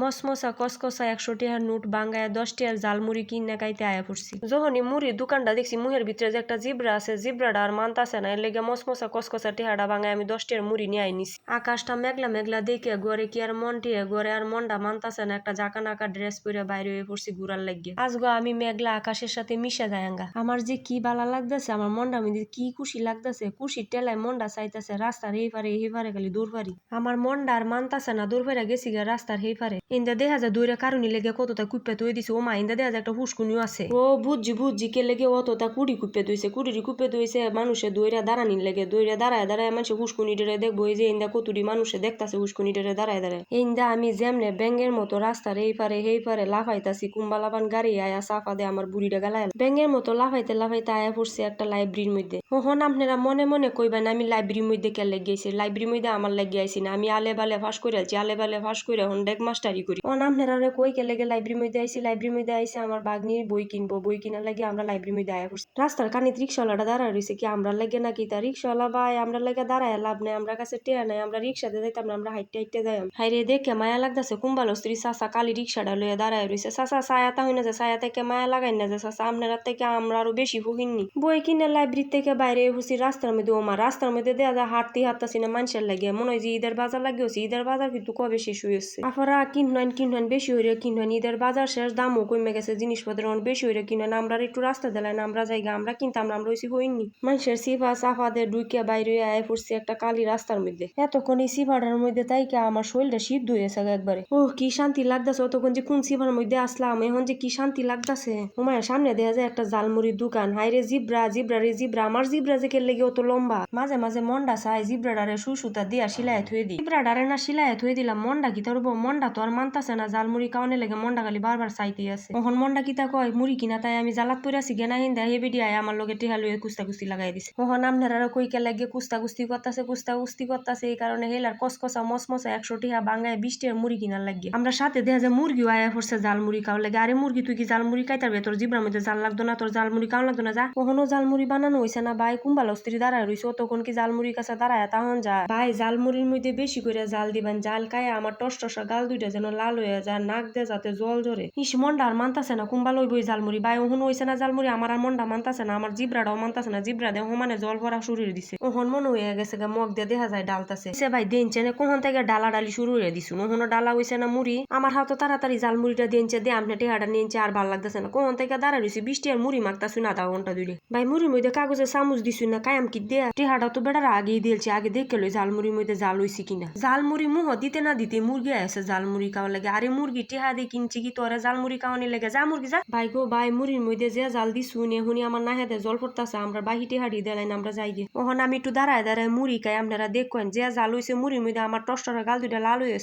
মসমসা কসকসা একশো টিয়ার নোট বাঙ্গায় দশ টিয়ার জাল মুড়ি কিনে খাইতে আয়া পড়ছি। যখনই মুড়ির দোকানটা দেখছি, মুহের ভিতরে যে একটা জিব্রা আছে, জিব্রাটা আর মানতাছে না, এর লেগে মসমসা কসকসা টিহাটা বাঙ্গায় আমি দশ টিয়ার মুড়ি নিয়ে আইনিছি আকাশটা মেঘলা মেঘলা দেখে গড়ে কি আর মন টিয়ে গড়ে আর মনটা মানতাছে না, একটা জাকা নাকা ড্রেস পরে বাইরে হয়ে পড়ছি ঘুরার লাগিয়ে আজগো আমি মেঘলা আকাশের সাথে মিশে যায়ঙ্গা আমার যে কি বালা লাগতেছে, আমার মনটা মধ্যে কি খুশি লাগতেছে, খুশির টেলায় মনটা চাইতেছে, রাস্তার এই পারে এই পারে খালি দূর পারি। আমার মনটা আর মানতাছে না, দূর পারে গেছি রাস্তার এই পারে। ইন্দা দেখা যায় দূরে কারণই লেগে কতটা কুপ্পে তুই দিছে ও মা ইন্দা দেখা যায় একটা হুসকুনিও আছে ও বুঝছি বুঝছি কে লেগে অতটা কুড়ি কুপ্পে তুইছে কুড়ির কুপ্পে তুইছে মানুষে দইরা দাঁড়ানির লেগে দইরা দাঁড়ায় দাঁড়ায় মানুষে হুসকুনি ডেরে দেখব এই যে ইন্দা কতুরি মানুষে দেখতাছে হুসকুনি ডেরে দাঁড়ায় দাঁড়ায় ইন্দা আমি যেমনে ব্যাঙ্গের মতো রাস্তার এই পারে এই পারে লাফাইতাছি কুম্বা লাফান গাড়ি আয়া সাফা দে আমার বুড়িটা গালায় ব্যাঙ্গের মতো লাফাইতে লাফাইতে আয়া পড়ছে একটা লাইব্রেরির মধ্যে হন আপনারা মনে মনে কইবেন আমি লাইব্রেরির মধ্যে কে লেগে গেছি লাইব্রেরির মধ্যে আমার লেগে আইছি না আমি আলে বালে ফাঁস করে আছি আলে বালে ফাঁস করে হন ডেক মাস্টারি করি। হন আপনারা রে কই কে লেগে লাইব্রেরির মধ্যে আইছি লাইব্রেরির মধ্যে আইছি আমার বাগনির বই কিনবো, বই কিনার লাগে আমরা লাইব্রেরির মধ্যে আয়া পড়ছি রাস্তার কানিত রিক্সাওয়ালাটা দাঁড়ায় রয়েছে কি আমরা লাগে নাকি তা রিক্সাওয়ালা ভাই আমরা লাগে দাঁড়ায় লাভ নেই আমরা কাছে টেয়া নাই, আমরা রিক্সাতে যাইতাম না আমরা হাইটে হাইটে যাই। হাইরে দেখে মায়া লাগতেছে কুম্বালো স্ত্রী চাচা কালি রিক্সাটা লইয়া দাঁড়ায় রয়েছে চাচা ছায়া তা হই না যে ছায়া থেকে মায়া লাগাই না যে চাচা আপনারা থেকে আমরা আরও বেশি ভুগিননি বই কিনে লাইব্রেরি থেকে বাইরে হুসি রাস্তার মধ্যে ওমা রাস্তার মধ্যে দেয়া যায়, হাঁটতে হাঁটতাছি না মানুষের লাগে মনে হয় যে ঈদের বাজার লাগে হচ্ছে ঈদের বাজার কিন্তু কবে শেষ হয়েছে আফারা কিনহান কিনহান বেশি হইরে কিনহান ঈদের বাজার শেষ, দামও কমে গেছে, জিনিসপত্র অনেক বেশি হইরে কিনহান আমরা একটু রাস্তা দিলাই না আমরা জায়গা, আমরা কিনতাম, আমরা হইছি হইনি। মানুষের সিফা সাফাদের ডুইকে বাইরে আয় পড়ছে একটা কালি রাস্তার মধ্যে। এতক্ষণ এই সিফাটার মধ্যে তাই তাইকে আমার শরীরটা সিদ্ধ হয়েছে একবারে। ও কি শান্তি লাগতেছে অতক্ষণ যে কোন সিফার মধ্যে আসলাম, এখন যে কি শান্তি লাগতেছে? ওমায় সামনে দেখা যায় একটা জালমুড়ির দোকান। হাইরে জিব্রা জিব্রা রে জিব্রা, আমার জিব্রা যে কেলে লেগে অত লম্বা। মাঝে মাঝে মন্ডা চাই জিব্রাডারে সুসুতা দিয়া সিলাই থুয়ে দিই। জিব্রাডারে না সিলাই থুয়ে দিলাম, মন্ডা কি তোর মন্ডা তো আর মানতাছে না জালমুড়ি কাউনে লেগে মন্ডা খালি বারবার চাইতে আছে। তখন মন্ডা কিতা কয়, মুড়ি কিনা তাই আমি জালাত আছি, গেনা হিন্দা হে বেডি আয়, আমার লগে টিহা কুস্তা কুস্তি লাগাই দিছে। তখন আপনারা কই কে লাগে কুস্তা কুস্তি করতাছে কুস্তা কুস্তি করতাছে, এই কারণে হেলার কসকসা, মসমসা, একশো টিহা বাঙ্গায় বিশ টিহার মুড়ি কিনার লাগে। আমরা সাথে দেখা যায় মুরগিও আয়া পড়ছে জাল মুড়ি খাওয়ার লাগে, আরে মুরগি, তুই কি জাল মুড়ি খাইতে পারবি তোর জিব্রার মধ্যে জাল লাগতো না? তোর জাল মুড়ি খাওয়া লাগতো না? যা। কখনো জাল মুড়ি বানানো হয়েছে না, ভাই, কুম্বাল স্ত্রী দাঁড়ায় রয়েছে তখন কি জাল মুড়ির কাছে দাঁড়ায় তখন যা। ভাই, জাল মুড়ির মধ্যে বেশি করে জাল দিবেন, জাল খায় আমার টস টসা গাল দুইটা যেন লাল হয়ে যায়, নাক দিয়ে যাতে জল জরে ইস, মনটা আর মানতাছে না কুম্বাল ওই বই জালমুড়ি ভাই ওহন হয়েছে না জালমুড়ি আমার আর মনটা মানতাছে না, আমার জিব্রাটাও মানতাছে না। জিব্রা দিয়ে সমানে জল ভরা শুরু দিছে। ওহন মনে হয়ে গেছে গা, মগ দিয়ে দেখা যায় ডালতাছে। সে ভাই দেনছে না, কোহন থেকে ডালা ডালি শুরু হয়ে দিছুন। ওহনো ডালা হয়েছে না মুড়ি। আমার হাতে তাড়াতাড়ি জাল মুড়িটা দিনছে দে আপনি টেহাটা নিয়েছে আর ভালো লাগতেছে না। কোহন থেকে দাঁড়া রয়েছে বৃষ্টি আর মুড়ি মাগতাছু না আধা ঘণ্টা ধরে ভাই, মুড়ির মধ্যে কাগজে চামচ দিছুন না, কায়াম কি দেয়া? টেহাটা তো বেড়ার আগেই দিয়েছে আগে দেখে লই জাল মুড়ির মধ্যে জাল হয়েছে কিনা। জাল মুড়ি মুহ দিতে না দিতে মুরগি আছে জাল মুড়ি খাওয়া লাগে। আরে মুরগি টেহা দিয়ে কিনছি কি তোরা? জাল মুড়ি খাওয়ানি লাগে। যা মুরগি, যা। ভাই গো, ভাই, মুড়ির মধ্যে যে জাল দি শুনে হুনি আমার না হেতে জল পড়তাছে। আমরা বাহি টেহাড়ি দেলাই আমরা যাই গে। ওহন আমি একটু দাঁড়ায় দাঁড়ায় মুড়ি খাই। আপনারা দেখবেন যে জাল হয়েছে মুড়ির মধ্যে আমার টস্টরা গাল দুইটা লাল হয়েছে